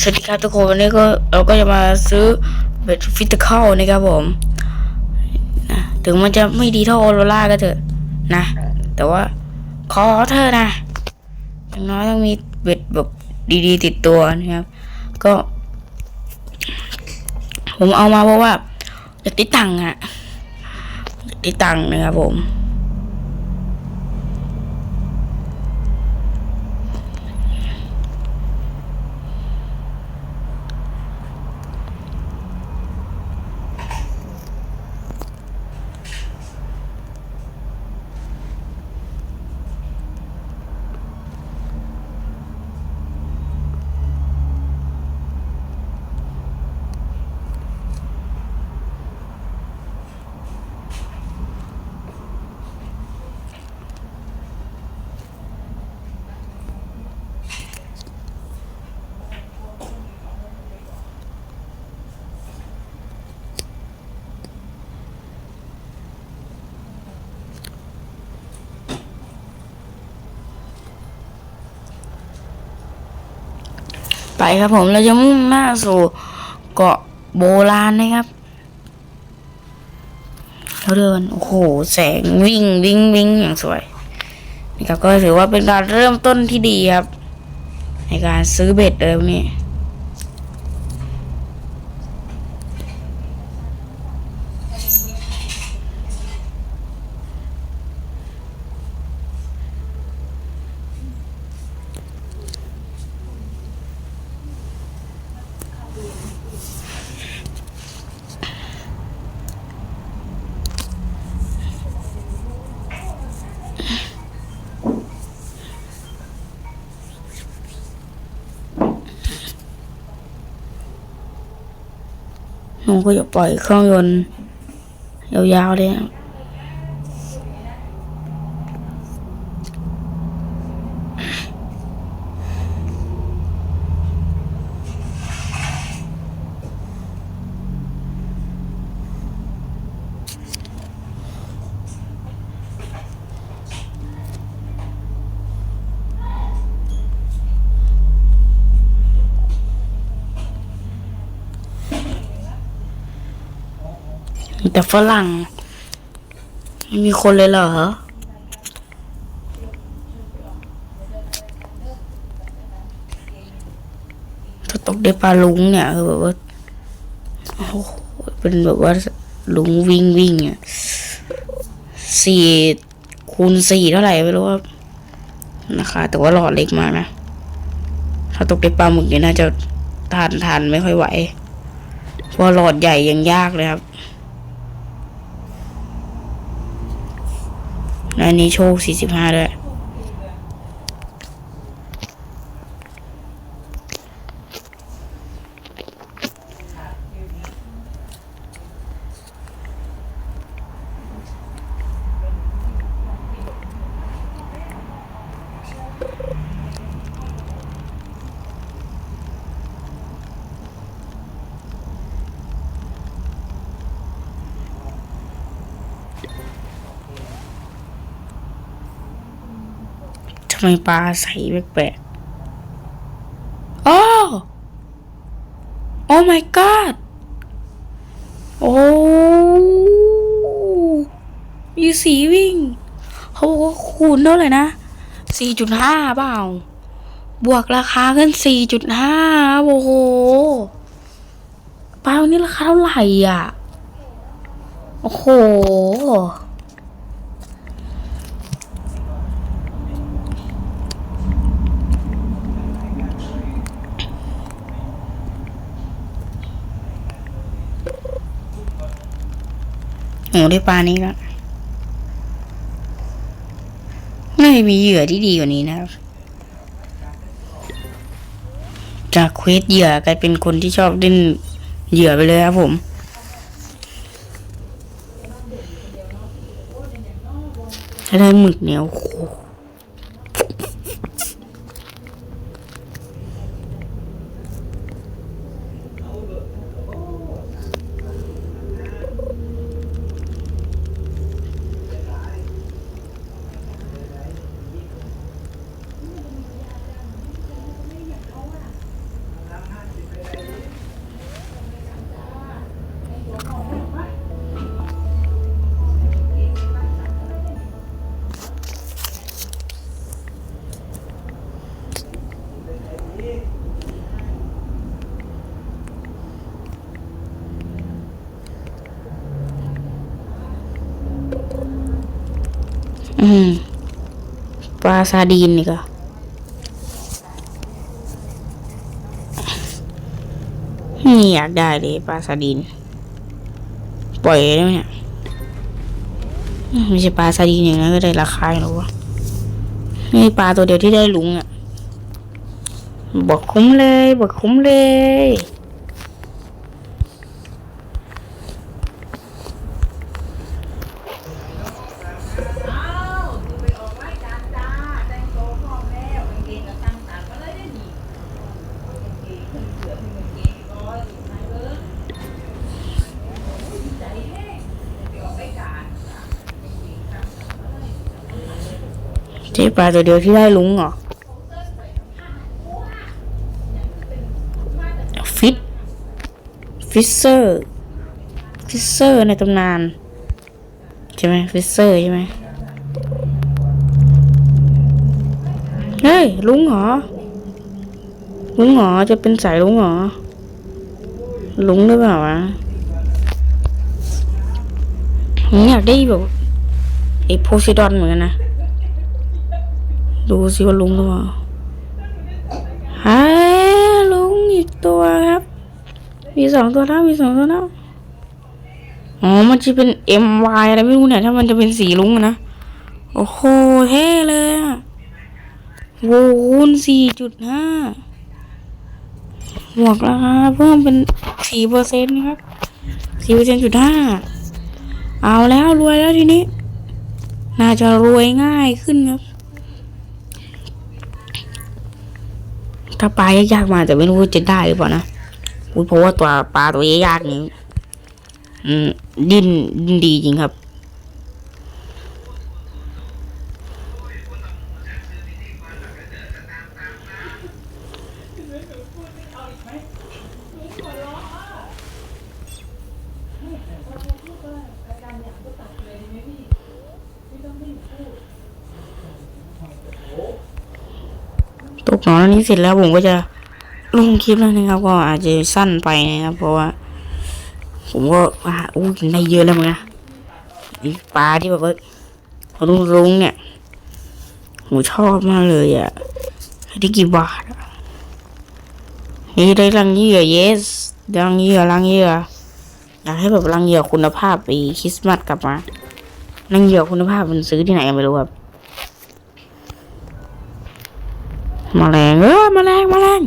สวัสดีครับทุกคนวันนี้ก็เราก็จะมาซื้อเบ็ดฟิตเข้านะครับผมนะถึงมันจะไม่ดีเท่าออโรล่าก็เถอะนะ แต่ว่าขอเธอนะอย่างน้อยต้องมีเบ็ดแบบดีๆ ติดตัวนะครับ ก็ ผมเอามาเพราะว่าอยากได้ตังค์อะอยากได้ตังค์นะครับผม ครับผมเราจะมุ่งหน้าสู่เกาะโบราณนะครับเราเดินโอ้โหแสงวิ่งวิ่งวิ่งอย่างสวยนี่ครับก็ถือว่าเป็นการเริ่มต้นที่ดีครับ ในการซื้อเบ็ดเลยนี่ หนูก็จะปล่อยเครื่องยนต์ยาวๆเลย แต่ฝรั่งไม่มีคนเลยเหรอ ถ้าตกได้ปลาลุงเนี่ยแบบว่าโอ้โหเป็นแบบว่าลุงวิ่งวิ่งอะสี่คูณสี่เท่าไหร่ไม่รู้ว่านะคะ แต่ว่าหลอดเล็กมากนะ ถ้าตกได้ปลาหมึกเนี่ยน่าจะทานทานไม่ค่อยไหวเพราะหลอดใหญ่ยังยากเลยครับ และอันนี้โชค 45 ด้วยำไมปลาใสแปลกๆโอ้โอ้ my god โอ้มีสีวิ่งเขาบอกว่าคูณเท่าไหร่นะ 4.5 เปล่า บวกราคาขึ้น 4.5 โอ้โหปลาวันนี้ราคาเท่าไหร่อะ โอ้โห โอ้ได้ปลานี้แล้วน่าจะมีเหยื่อที่ดีกว่านี้นะครับ จากเควสเหยื่อกลายเป็นคนที่ชอบดิ้นเหยื่อไปเลยครับผมถ้าได้หมึกเนี่ยโอ้โหปลาซาดีนนี่ก็นี่อยากได้เลยปลาซาดีน ปล่อยได้ไหมเนี่ยไม่ใช่ปลาซาดีนอย่างนั้นก็ได้ราคาอยู่แล้วะนี่ปลาตัวเดียวที่ได้ลุงอะบอกคุ้มเลย บอกคุ้มเลย ปลาตัวเดียวที่ได้ลุงเหรอ ฟิต ฟิสเซอร์ ฟิเซอร์ในตำนาน ใช่ไหมฟิสเซอร์ใช่ไหมเฮ้ย ลุงเหรอ ลุงเหรอ จะเป็นสายลุงเหรอ ลุงหรือเปล่าวะผมอยากได้แบบไอ้โพซิดอนเหมือนกันนะ ดูสิว่าลุงหรือเปล่าฮะลุงอีกตัวครับ มีสองตัวแล้วมีสองตัวแล้วอ๋อ มันจะเป็น MY อะไรไม่รู้เนี่ย ถ้ามันจะเป็นสีลุงนะ โอ้โห เท่เลยอะโวคูณสี่จุดห้าบวกราคาเพิ่มเป็นสี่เปอร์เซ็นต์ครับสี่เปอร์เซ็นต์จุดห้าเอาแล้วรวยแล้วทีนี้ น่าจะรวยง่ายขึ้นครับ ถ้าปลายากๆมาแต่ไม่รู้จะได้หรือเปล่านะเพราะว่าตัวปลาตัวยากนี้ อืม ดินดินดีจริงครับ ตอนอันนี้เสร็จแล้วผมก็จะลงคลิปแล้วนะครับ ก็อาจจะสั้นไปนะครับ เพราะว่า ผมก็ว่าอู้กินได้เยอะแล้วมั้งนะปลาที่แบบว่ารุงรุงเนี่ยผมชอบมากเลยอะได้กี่บาทอะนี่ได้รังเหยื่อ yes รังเหยื่อรังเหยื่ออยากให้แบบรังเหยื่อคุณภาพไปคริสต์มาสกลับมารังเหยื่อคุณภาพมันซื้อที่ไหนกันไม่รู้ครับ แมลงเออแมลงแมลง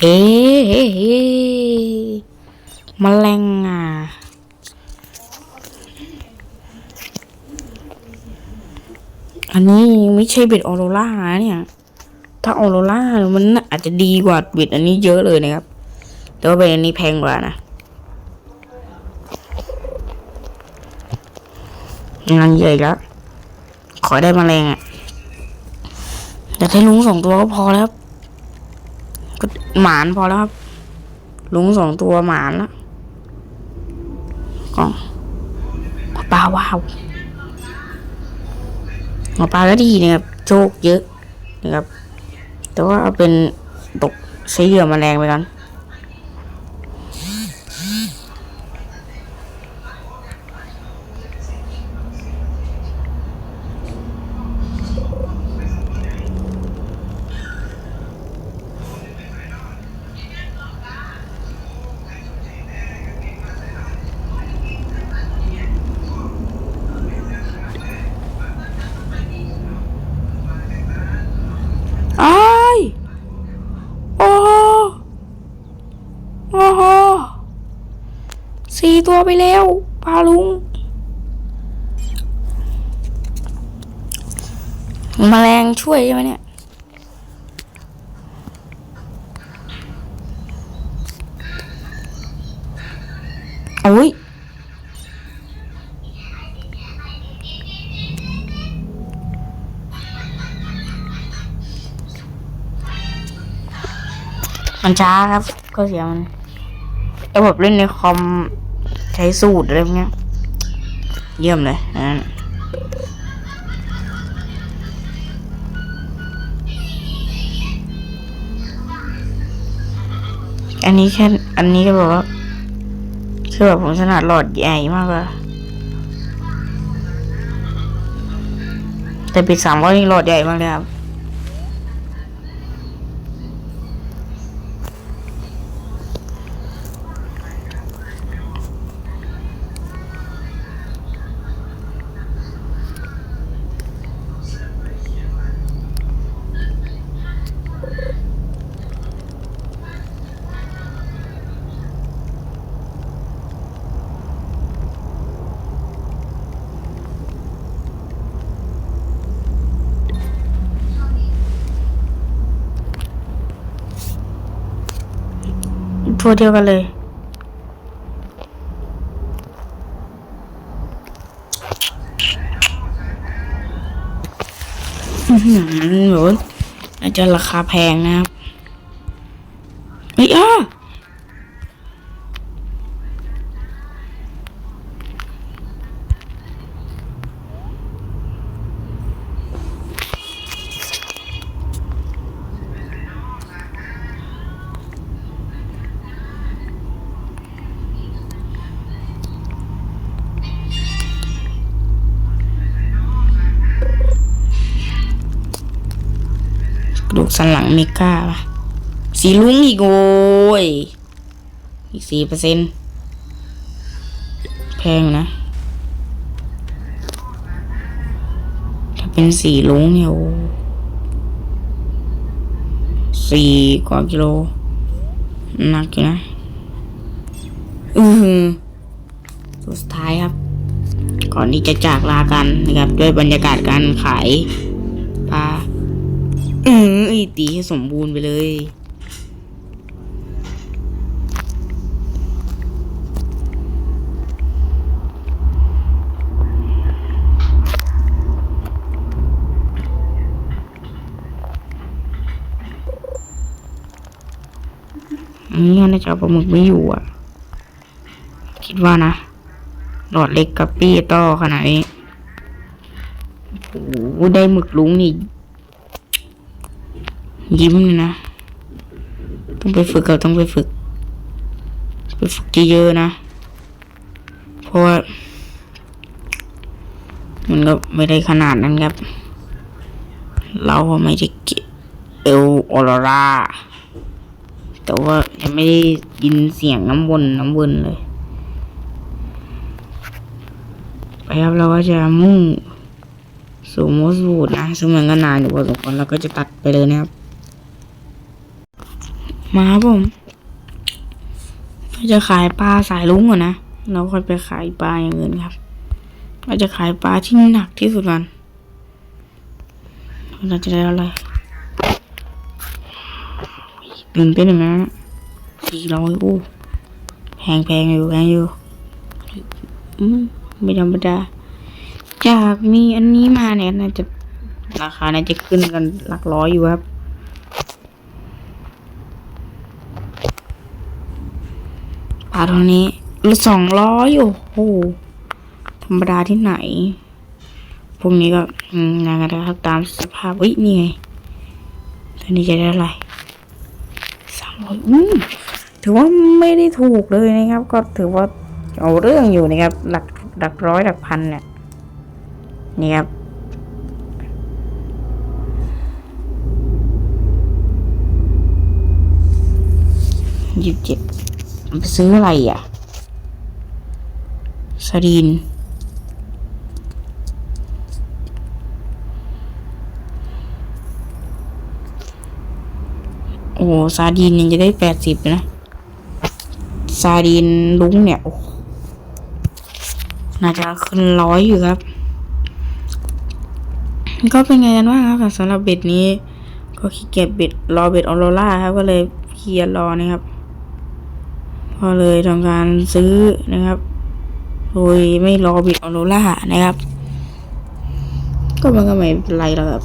เอ๊ะเอ๊ะเอ๊ะแมลงอะอันนี้ไม่ใช่เบ็ดออโรล่านะเนี่ย ถ้าออโรล่ามันอาจจะดีกว่าเบ็ดอันนี้เยอะเลยนะครับ แต่ว่าเบ็ดอันนี้แพงกว่านะงานใหญ่แล้ว ขอได้แมลงอะ แต่ถ้าลุงสองตัวก็พอแล้วครับก็หมานพอแล้วครับ ลุงสองตัวหมานละกล่องหัวปลาว้าวหมอปลาก็ดีนะครับโชคเยอะนะครับ แต่ว่าเอาเป็นตกใช้เหยื่อแมลงไปกัน ตัวไปแล้วปลาลุง แมลงช่วยใช่ไหมเนี่ยโอ้ยมันช้าครับ ก็เสียมันระบบเล่นในคอม ช้สูตรอะไรพวกเนี้ยเยี่ยมเลยอันนั้นอันนี้แค่อันนี้ก็บอกว่าคือแบบผมถนัดหลอดใหญ่มากเลยแต่ปิดสามร้อยนี่หลอดใหญ่มากเลยครับ ตัวเดียวกันเลย อื้อหือาอาจจะราคาแพงนะครับเอ้ยอ้า กสันหลังเมกาปะสีลุ้งอีกโอ้ย อีกสี่เปอร์เซ็นต์แพงนะ ถ้าเป็นสีลุ้งเนี่ยโอ้สี่กว่ากิโลหนักอยู่นะ อือสุดท้ายครับ ก่อนที่จะจากลากันนะครับ ด้วยบรรยากาศการขาย อือไอตีให้สมบูรณ์ไปเลย อันนี้น่าจะเอาปลาหมึกไม่อยู่อะ คิดว่านะ หลอดเล็กกับปี้ต่อขนาดนี้โอ้โหได้หมึกลุงนี่ ยิ้มเลยนะ ต้องไปฝึกกับต้องไปฝึก ไปฝึกเยอะๆนะ เพราะว่า มันก็ไม่ได้ขนาดนั้นครับ เราไม่ได้เกะเอลออรราแต่ว่ายังไม่ได้ยินเสียงน้ำวนน้ำวนเลย ไปครับเราก็จะมุ่งสู่โมสบูดนะซึ่งมันก็นานอยู่พอสมควรเราก็จะตัดไปเลยนะครับ มาครับผมเราจะขายปลาสายลุงก่อนนะเราค่อยไปขายปลาอย่างอื่นครับ เราจะขายปลาที่หนักที่สุดกันเราจะได้อะไรตื่นเต้นไหมนะสี่ร้อยโอ้แพงแพงอยู่แพงอยู่อืมไม่ธรรมดาจากมีอันนี้มาเนี่ยน่าจะราคาน่าจะขึ้นกันหลักร้อยอยู่ครับ ปลาตัวนี้สองร้อยโอ้โห ธรรมดาที่ไหน พวกนี้ก็อืมนะครับตามสภาพเฮ้ยนี่ไงตัวนี้จะได้อะไรสามร้อยอืมถือว่าไม่ได้ถูกเลยนะครับ ก็ถือว่าเอาเรื่องอยู่นะครับ หลักหลักร้อยหลักพันเนี่ยนี่ครับยี่สิบเจ็ด ไปซื้ออะไรอะสดีนโอ้ซาดีนยังจะได้แปดสิบนะซาดีนลุงเนี่ยโอ้โหน่าจะขึ้นร้อยอยู่ครับ ก็เป็นไงกันบ้างครับสำหรับเบ็ดนี้ ก็ขี้เกียจเบ็ดรอเบ็ดออโรล่าครับ ก็เลยเคลียร์รอนะครับ ก็เลยทำการซื้อนะครับ โดยไม่รอบิดออโรล่านะครับ ก็มันก็ไม่เป็นไรหรอกครับ